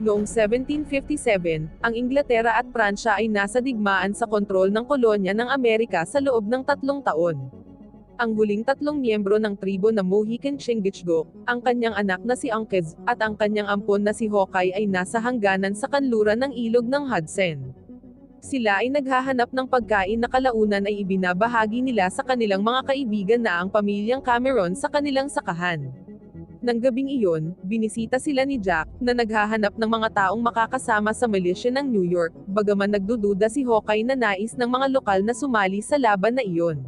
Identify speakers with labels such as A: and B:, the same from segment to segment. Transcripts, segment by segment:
A: Noong 1757, ang Inglaterra at Pransya ay nasa digmaan sa kontrol ng kolonya ng Amerika sa loob ng tatlong taon. Ang huling tatlong miyembro ng tribo na Mohican Chingachgook, ang kanyang anak na si Unkez, at ang kanyang ampon na si Hawkeye ay nasa hangganan sa kanluran ng ilog ng Hudson. Sila ay naghahanap ng pagkain na kalaunan ay ibinabahagi nila sa kanilang mga kaibigan na ang pamilyang Cameron sa kanilang sakahan. Nang gabing iyon, binisita sila ni Jack, na naghahanap ng mga taong makakasama sa militia ng New York, bagaman nagdududa si Hawkeye na nais ng mga lokal na sumali sa laban na iyon.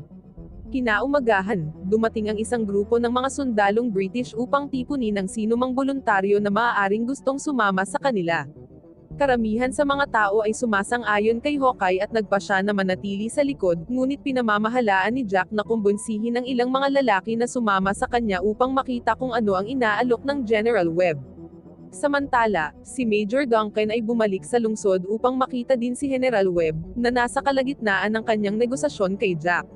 A: Kinaumagahan, dumating ang isang grupo ng mga sundalong British upang tipunin ang sinumang voluntaryo na maaaring gustong sumama sa kanila. Karamihan sa mga tao ay sumasang-ayon kay Hawkeye at nagpasya na manatili sa likod, ngunit pinamamahalaan ni Jack na kumbonsihin ang ilang mga lalaki na sumama sa kanya upang makita kung ano ang inaalok ng General Webb. Samantala, si Major Duncan ay bumalik sa lungsod upang makita din si General Webb, na nasa kalagitnaan ng kanyang negosasyon kay Jack.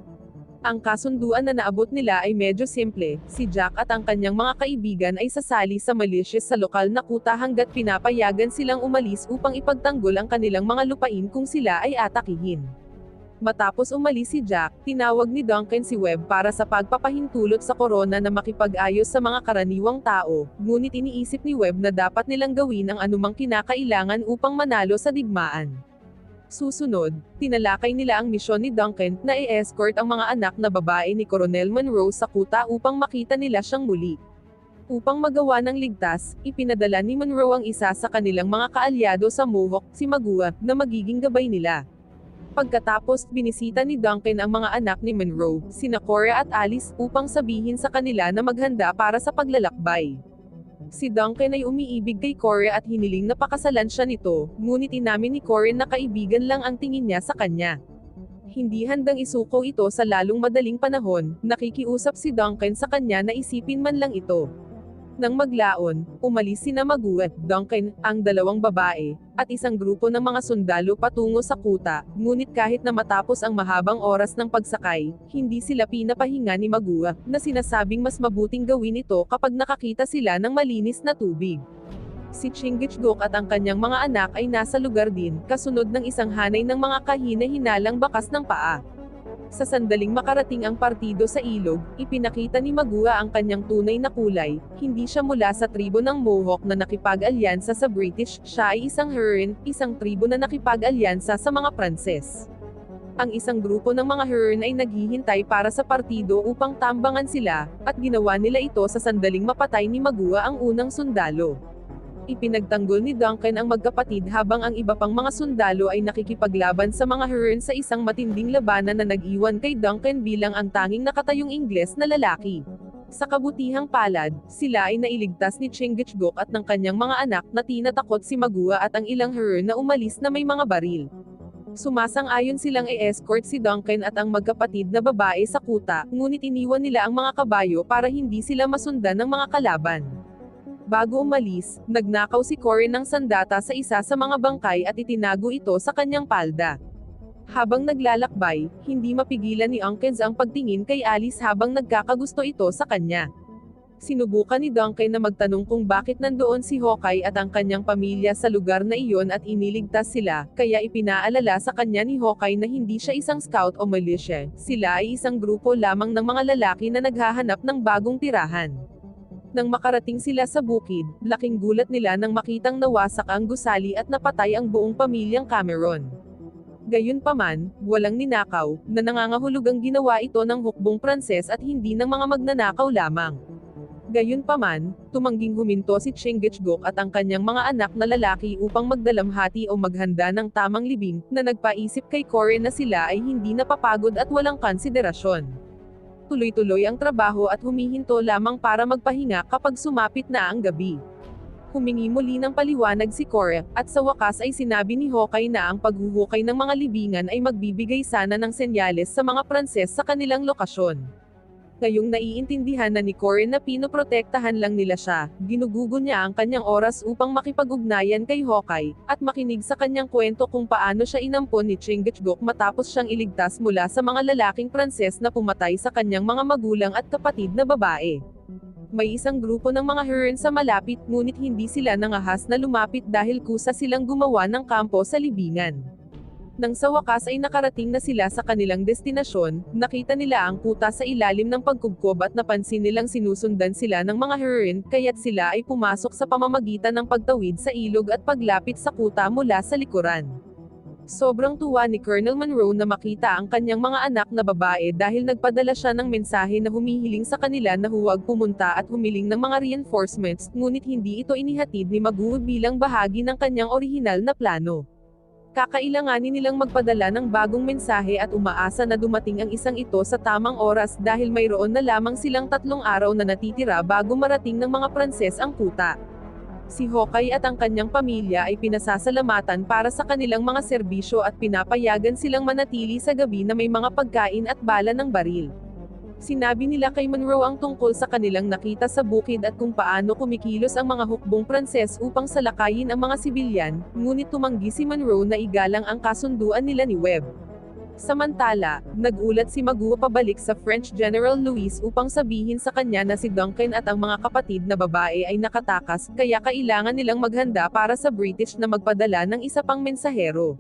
A: Ang kasunduan na naabot nila ay medyo simple, si Jack at ang kanyang mga kaibigan ay sasali sa militias sa lokal na kuta hanggat pinapayagan silang umalis upang ipagtanggol ang kanilang mga lupain kung sila ay atakihin. Matapos umalis si Jack, tinawag ni Duncan si Webb para sa pagpapahintulot sa korona na makipag-ayos sa mga karaniwang tao, ngunit iniisip ni Webb na dapat nilang gawin ang anumang kinakailangan upang manalo sa digmaan. Susunod, tinalakay nila ang misyon ni Duncan na i-escort ang mga anak na babae ni Coronel Monroe sa kuta upang makita nila siyang muli. Upang magawa ng ligtas, ipinadala ni Monroe ang isa sa kanilang mga kaalyado sa Mohawk, si Magua, na magiging gabay nila. Pagkatapos, binisita ni Duncan ang mga anak ni Monroe, sina Cora at Alice, upang sabihin sa kanila na maghanda para sa paglalakbay. Si Duncan ay umiibig kay Corey at hiniling na pakasalan siya nito, ngunit inamin ni Corey na kaibigan lang ang tingin niya sa kanya. Hindi handang isuko ito sa lalong madaling panahon, nakikiusap si Duncan sa kanya na isipin man lang ito. Nang maglaon, umalis sina Magu at Duncan, ang dalawang babae, at isang grupo ng mga sundalo patungo sa kuta, ngunit kahit na matapos ang mahabang oras ng pagsakay, hindi sila pinapahinga ni Magua, na sinasabing mas mabuting gawin ito kapag nakakita sila ng malinis na tubig. Si Chingichgook at ang kanyang mga anak ay nasa lugar din, kasunod ng isang hanay ng mga kahina-hinalang bakas ng paa. Sa sandaling makarating ang partido sa ilog, ipinakita ni Magua ang kanyang tunay na kulay, hindi siya mula sa tribo ng Mohawk na nakipag-alyansa sa British, siya ay isang Huron, isang tribo na nakipag-alyansa sa mga Pranses. Ang isang grupo ng mga Huron ay naghihintay para sa partido upang tambangan sila, at ginawa nila ito sa sandaling mapatay ni Magua ang unang sundalo. Ipinagtanggol ni Duncan ang magkapatid habang ang iba pang mga sundalo ay nakikipaglaban sa mga Huron sa isang matinding labanan na nag-iwan kay Duncan bilang ang tanging nakatayong Ingles na lalaki. Sa kabutihang palad, sila ay nailigtas ni Chingachgook at ng kanyang mga anak na tinatakot si Magua at ang ilang Huron na umalis na may mga baril. Sumasang-ayon silang i-escort si Duncan at ang magkapatid na babae sa kuta, ngunit iniwan nila ang mga kabayo para hindi sila masundan ng mga kalaban. Bago umalis, nagnakaw si Cory ng sandata sa isa sa mga bangkay at itinago ito sa kanyang palda. Habang naglalakbay, hindi mapigilan ni Unkens ang pagtingin kay Alice habang nagkakagusto ito sa kanya. Sinubukan ni Duncan na magtanong kung bakit nandoon si Hawkeye at ang kanyang pamilya sa lugar na iyon at iniligtas sila, kaya ipinaalala sa kanya ni Hawkeye na hindi siya isang scout o militia, sila ay isang grupo lamang ng mga lalaki na naghahanap ng bagong tirahan. Nang makarating sila sa bukid, laking gulat nila nang makitang nawasak ang gusali at napatay ang buong pamilyang Cameron. Gayunpaman, walang ninakaw, na nangangahulugang ginawa ito ng hukbong Pranses at hindi ng mga magnanakaw lamang. Gayunpaman, tumangging huminto si Chingachgook at ang kanyang mga anak na lalaki upang magdalamhati o maghanda ng tamang libing, na nagpaisip kay Corey na sila ay hindi napapagod at walang konsiderasyon tuloy-tuloy ang trabaho at humihinto lamang para magpahinga kapag sumapit na ang gabi. Humingi muli ng paliwanag si Cora, at sa wakas ay sinabi ni Hawkeye na ang paghuhukay ng mga libingan ay magbibigay sana ng senyales sa mga Pranses sa kanilang lokasyon. Ngayong naiintindihan na ni Corin na pinoprotektahan lang nila siya, ginugugo niya ang kanyang oras upang makipag-ugnayan kay Hawkeye, at makinig sa kanyang kwento kung paano siya inampon ni Chingachgook matapos siyang iligtas mula sa mga lalaking Pranses na pumatay sa kanyang mga magulang at kapatid na babae. May isang grupo ng mga Huron sa malapit ngunit hindi sila nangahas na lumapit dahil kusa silang gumawa ng kampo sa libingan. Nang sa wakas ay nakarating na sila sa kanilang destinasyon, nakita nila ang kuta sa ilalim ng pagkubkob at napansin nilang sinusundan sila ng mga Huron, kaya't sila ay pumasok sa pamamagitan ng pagtawid sa ilog at paglapit sa kuta mula sa likuran. Sobrang tuwa ni Colonel Monroe na makita ang kanyang mga anak na babae dahil nagpadala siya ng mensahe na humihiling sa kanila na huwag pumunta at humiling ng mga reinforcements, ngunit hindi ito inihatid ni Magoo bilang bahagi ng kanyang orihinal na plano. Kakailanganin nilang magpadala ng bagong mensahe at umaasa na dumating ang isang ito sa tamang oras dahil mayroon na lamang silang tatlong araw na natitira bago marating ng mga Pranses ang kuta. Si Hokay at ang kanyang pamilya ay pinasasalamatan para sa kanilang mga serbisyo at pinapayagan silang manatili sa gabi na may mga pagkain at bala ng baril. Sinabi nila kay Monroe ang tungkol sa kanilang nakita sa bukid at kung paano kumikilos ang mga hukbong Pranses upang salakayin ang mga sibilyan, ngunit tumanggi si Monroe na igalang ang kasunduan nila ni Webb. Samantala, nagulat si Magua pabalik sa French General Louis upang sabihin sa kanya na si Duncan at ang mga kapatid na babae ay nakatakas, kaya kailangan nilang maghanda para sa British na magpadala ng isa pang mensahero.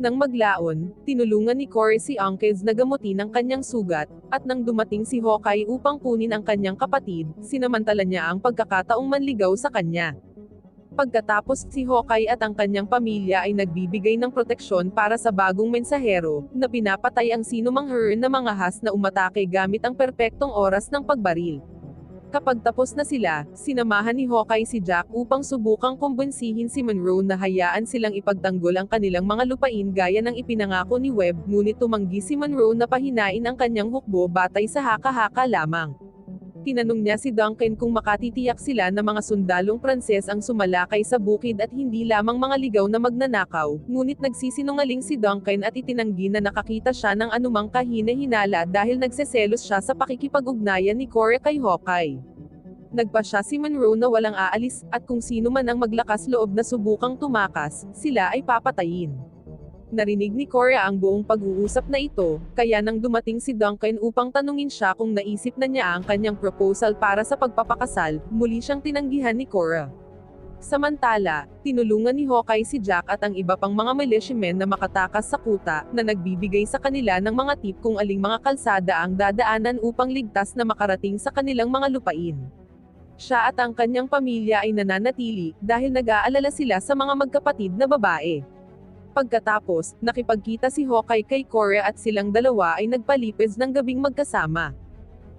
A: Nang maglaon, tinulungan ni Corey si Uncles na gamutin ang kanyang sugat, at nang dumating si Hawkeye upang kunin ang kanyang kapatid, sinamantala niya ang pagkakataong manligaw sa kanya. Pagkatapos si Hawkeye at ang kanyang pamilya ay nagbibigay ng proteksyon para sa bagong mensahero, na pinapatay ang sinumang her na mga has na umatake gamit ang perpektong oras ng pagbaril. Kapag tapos na sila, sinamahan ni Hawkeye si Jack upang subukang kumbinsihin si Monroe na hayaan silang ipagtanggol ang kanilang mga lupain gaya ng ipinangako ni Webb, ngunit tumanggi si Monroe na pahinain ang kanyang hukbo batay sa haka-haka lamang. Tinanong niya si Duncan kung makatitiyak sila na mga sundalong Pranses ang sumalakay sa bukid at hindi lamang mga ligaw na magnanakaw, ngunit nagsisinungaling si Duncan at itinanggi na nakakita siya ng anumang kahina-hinala dahil nagseselos siya sa pakikipag-ugnayan ni Cora kay Hawkeye. Nagpa siya si Monroe na walang aalis, at kung sino man ang maglakas loob na subukang tumakas, sila ay papatayin. Narinig ni Cora ang buong pag-uusap na ito, kaya nang dumating si Duncan upang tanungin siya kung naisip na niya ang kanyang proposal para sa pagpapakasal, muli siyang tinanggihan ni Cora. Samantala, tinulungan ni Hawkeye si Jack at ang iba pang mga militiamen na makatakas sa kuta, na nagbibigay sa kanila ng mga tip kung aling mga kalsada ang dadaanan upang ligtas na makarating sa kanilang mga lupain. Siya at ang kanyang pamilya ay nananatili, dahil nag-aalala sila sa mga magkapatid na babae. Pagkatapos, nakipagkita si Hawkeye kay Cora at silang dalawa ay nagpalipis ng gabing magkasama.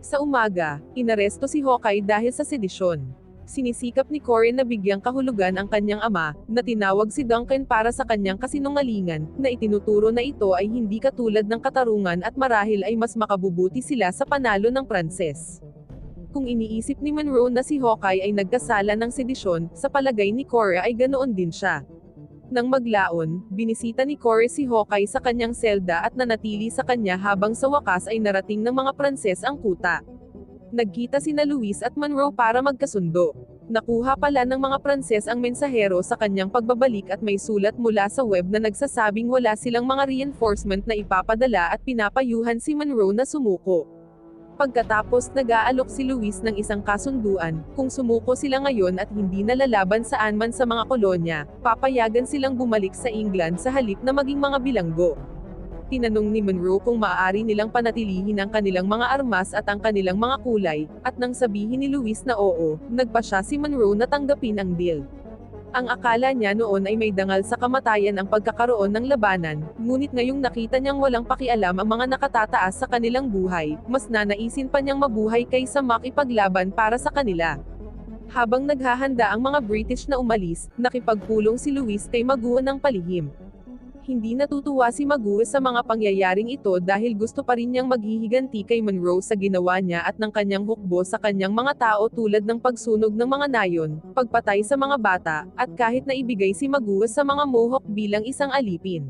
A: Sa umaga, inaresto si Hawkeye dahil sa sedisyon. Sinisikap ni Corey na bigyang kahulugan ang kanyang ama, na tinawag si Duncan para sa kanyang kasinungalingan, na itinuturo na ito ay hindi katulad ng katarungan at marahil ay mas makabubuti sila sa panalo ng Pranses. Kung iniisip ni Monroe na si Hawkeye ay nagkasala ng sedisyon, sa palagay ni Cora ay ganoon din siya. Nang maglaon, binisita ni Corey si Hawkeye sa kanyang selda at nanatili sa kanya habang sa wakas ay narating ng mga Pranses ang kuta. Nagkita sina Luis at Monroe para magkasundo. Nakuha pala ng mga Pranses ang mensahero sa kanyang pagbabalik at may sulat mula sa web na nagsasabing wala silang mga reinforcement na ipapadala at pinapayuhan si Monroe na sumuko. Pagkatapos nag-aalok si Luis ng isang kasunduan, kung sumuko sila ngayon at hindi nalalaban saan man sa mga kolonya, papayagan silang bumalik sa England sa halip na maging mga bilanggo. Tinanong ni Monroe kung maaari nilang panatilihin ang kanilang mga armas at ang kanilang mga kulay, at nang sabihin ni Luis na oo, nagpa siya si Monroe na tanggapin ang deal. Ang akala niya noon ay may dangal sa kamatayan ang pagkakaroon ng labanan, ngunit ngayong nakita niyang walang pakialam ang mga nakatataas sa kanilang buhay, mas nanaisin pa niyang mabuhay kaysa makipaglaban para sa kanila. Habang naghahanda ang mga British na umalis, nakipagpulong si Luis kay Magua ng palihim. Hindi natutuwa si Magua sa mga pangyayaring ito dahil gusto pa rin niyang maghihiganti kay Monroe sa ginawa niya at ng kanyang hukbo sa kanyang mga tao tulad ng pagsunog ng mga nayon, pagpatay sa mga bata, at kahit na ibigay si Magua sa mga Mohawk bilang isang alipin.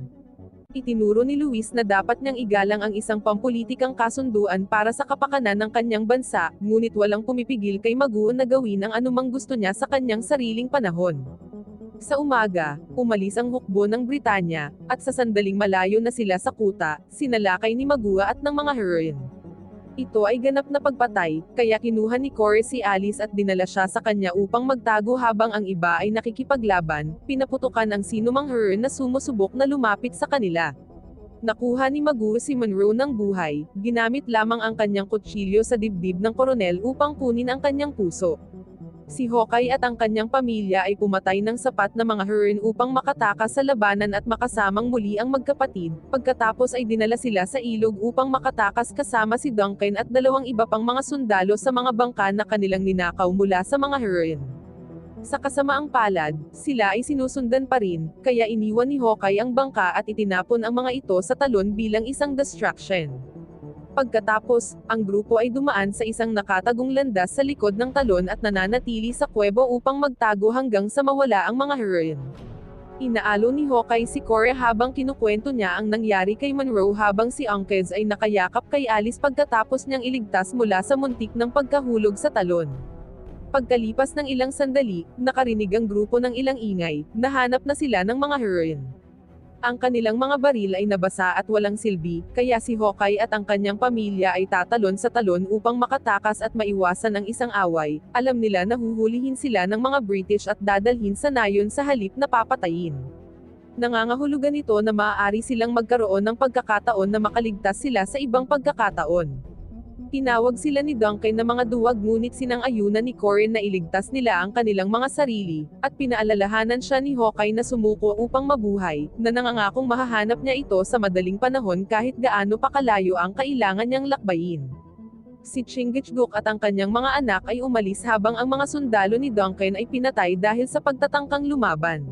A: Itinuro ni Luis na dapat niyang igalang ang isang pampulitikang kasunduan para sa kapakanan ng kanyang bansa, ngunit walang pumipigil kay Magua na gawin ang anumang gusto niya sa kanyang sariling panahon. Sa umaga, umalis ang hukbo ng Britanya, at sa sandaling malayo na sila sa kuta, sinalakay ni Magua at ng mga Huron. Ito ay ganap na pagpatay, kaya kinuha ni Corey si Alice at dinala siya sa kanya upang magtago habang ang iba ay nakikipaglaban, pinaputukan ang sinumang her na sumusubok na lumapit sa kanila. Nakuha ni Magu si Monroe ng buhay, ginamit lamang ang kanyang kutsilyo sa dibdib ng koronel upang kunin ang kanyang puso. Si Hawkeye at ang kanyang pamilya ay pumatay ng sapat na mga Huron upang makatakas sa labanan at makasamang muli ang magkapatid, pagkatapos ay dinala sila sa ilog upang makatakas kasama si Duncan at dalawang iba pang mga sundalo sa mga bangka na kanilang ninakaw mula sa mga Huron. Sa kasamaang palad, sila ay sinusundan pa rin, kaya iniwan ni Hawkeye ang bangka at itinapon ang mga ito sa talon bilang isang distraction. Pagkatapos, ang grupo ay dumaan sa isang nakatagong landas sa likod ng talon at nananatili sa kuwebo upang magtago hanggang sa mawala ang mga Huron. Inaalo ni Hawkeye si Cora habang kinukwento niya ang nangyari kay Monroe habang si Unkez ay nakayakap kay Alice pagkatapos niyang iligtas mula sa muntik ng pagkahulog sa talon. Pagkalipas ng ilang sandali, nakarinig ang grupo ng ilang ingay, nahanap na sila ng mga Huron. Ang kanilang mga baril ay nabasa at walang silbi, kaya si Hawkeye at ang kanyang pamilya ay tatalon sa talon upang makatakas at maiwasan ang isang away. Alam nila na huhulihin sila ng mga British at dadalhin sa nayon sa halip na papatayin. Nangangahulugan ito na maaari silang magkaroon ng pagkakataon na makaligtas sila sa ibang pagkakataon. Tinawag sila ni Duncan na mga duwag ngunit sinang-ayunan ni Corin na iligtas nila ang kanilang mga sarili, at pinaalalahanan siya ni Hawkeye na sumuko upang mabuhay, na nangangakong mahahanap niya ito sa madaling panahon kahit gaano pa kalayo ang kailangan niyang lakbayin. Si Chingachgook at ang kanyang mga anak ay umalis habang ang mga sundalo ni Duncan ay pinatay dahil sa pagtatangkang lumaban.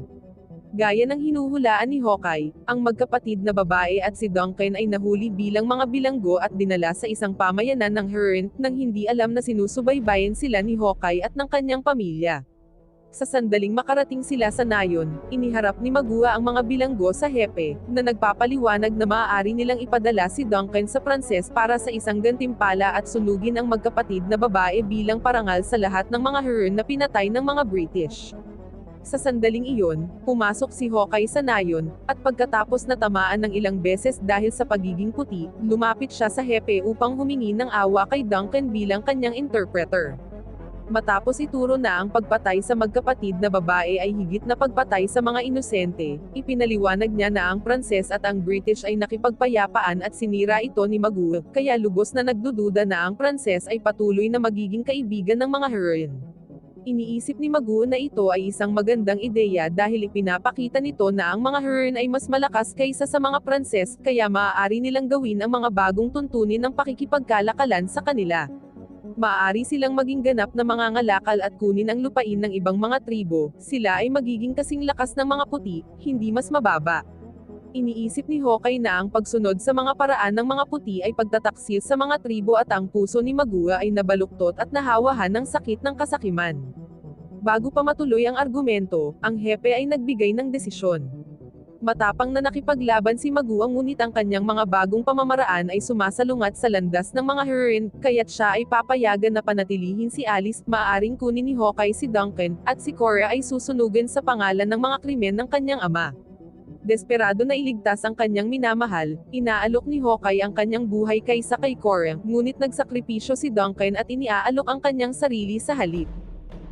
A: Gaya ng hinuhulaan ni Hawkeye, ang magkapatid na babae at si Duncan ay nahuli bilang mga bilanggo at dinala sa isang pamayanan ng Huron, nang hindi alam na sinusubaybayan sila ni Hawkeye at ng kanyang pamilya. Sa sandaling makarating sila sa nayon, iniharap ni Magua ang mga bilanggo sa hepe, na nagpapaliwanag na maaari nilang ipadala si Duncan sa Pranses para sa isang gantimpala at sunugin ang magkapatid na babae bilang parangal sa lahat ng mga Huron na pinatay ng mga British. Sa sandaling iyon, pumasok si Hawkeye sa nayon, at pagkatapos na tamaan ng ilang beses dahil sa pagiging puti, lumapit siya sa hepe upang humingi ng awa kay Duncan bilang kanyang interpreter. Matapos ituro na ang pagpatay sa magkapatid na babae ay higit na pagpatay sa mga inosente, ipinaliwanag niya na ang Pranses at ang British ay nakipagpayapaan at sinira ito ni Magu, kaya lubos na nagdududa na ang Pranses ay patuloy na magiging kaibigan ng mga Huron. Iniisip ni Magu na ito ay isang magandang ideya dahil ipinapakita nito na ang mga Huron ay mas malakas kaysa sa mga Pranses, kaya maaari nilang gawin ang mga bagong tuntunin ng pakikipagkalakalan sa kanila. Maaari silang maging ganap na mga ngalakal at kunin ang lupain ng ibang mga tribo, sila ay magiging kasing lakas ng mga puti, hindi mas mababa. Iniisip ni Hawkeye na ang pagsunod sa mga paraan ng mga puti ay pagtataksil sa mga tribo at ang puso ni Magua ay nabaluktot at nahawahan ng sakit ng kasakiman. Bago pa matuloy ang argumento, ang hepe ay nagbigay ng desisyon. Matapang na nakipaglaban si Magua ngunit ang kanyang mga bagong pamamaraan ay sumasalungat sa landas ng mga Huron, kaya't siya ay papayagan na panatilihin si Alice, maaring kunin ni Hawkeye si Duncan, at si Cora ay susunugan sa pangalan ng mga krimen ng kanyang ama. Desperado na iligtas ang kanyang minamahal, inaalok ni Hawkeye ang kanyang buhay kaysa kay Cora, ngunit nagsakripisyo si Duncan at iniaalok ang kanyang sarili sa halip.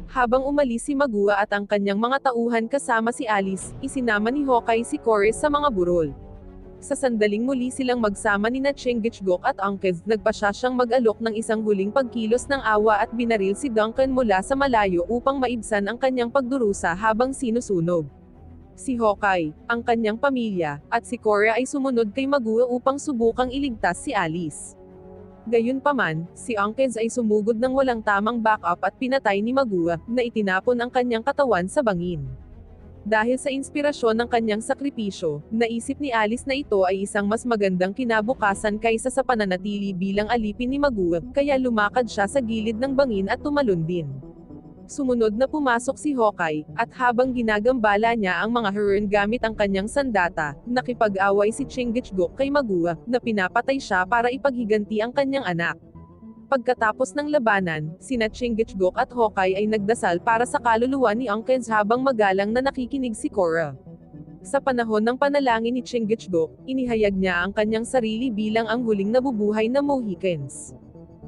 A: Habang umalis si Magua at ang kanyang mga tauhan kasama si Alice, isinama ni Hawkeye si Cora sa mga burol. Sa sandaling muli silang magsama ni na Chingachgook at Unkez, nagpasya siyang mag-alok ng isang huling pagkilos ng awa at binaril si Duncan mula sa malayo upang maibsan ang kanyang pagdurusa habang sinusunog si Hawkeye, ang kanyang pamilya, at si Cora ay sumunod kay Magua upang subukang iligtas si Alice. Gayunpaman, si Unkez ay sumugod ng walang tamang backup at pinatay ni Magua, na itinapon ang kanyang katawan sa bangin. Dahil sa inspirasyon ng kanyang sakripisyo, naisip ni Alice na ito ay isang mas magandang kinabukasan kaysa sa pananatili bilang alipin ni Magua, kaya lumakad siya sa gilid ng bangin at tumalon din. Sumunod na pumasok si Hawkeye, at habang ginagambala niya ang mga Huron gamit ang kanyang sandata, nakipag-away si Chingachgook kay Magua, na pinapatay siya para ipaghiganti ang kanyang anak. Pagkatapos ng labanan, sina Chingachgook at Hawkeye ay nagdasal para sa kaluluwa ni Unkens habang magalang na nakikinig si Cora. Sa panahon ng panalangin ni Chingachgook, inihayag niya ang kanyang sarili bilang ang huling nabubuhay na Mohicans.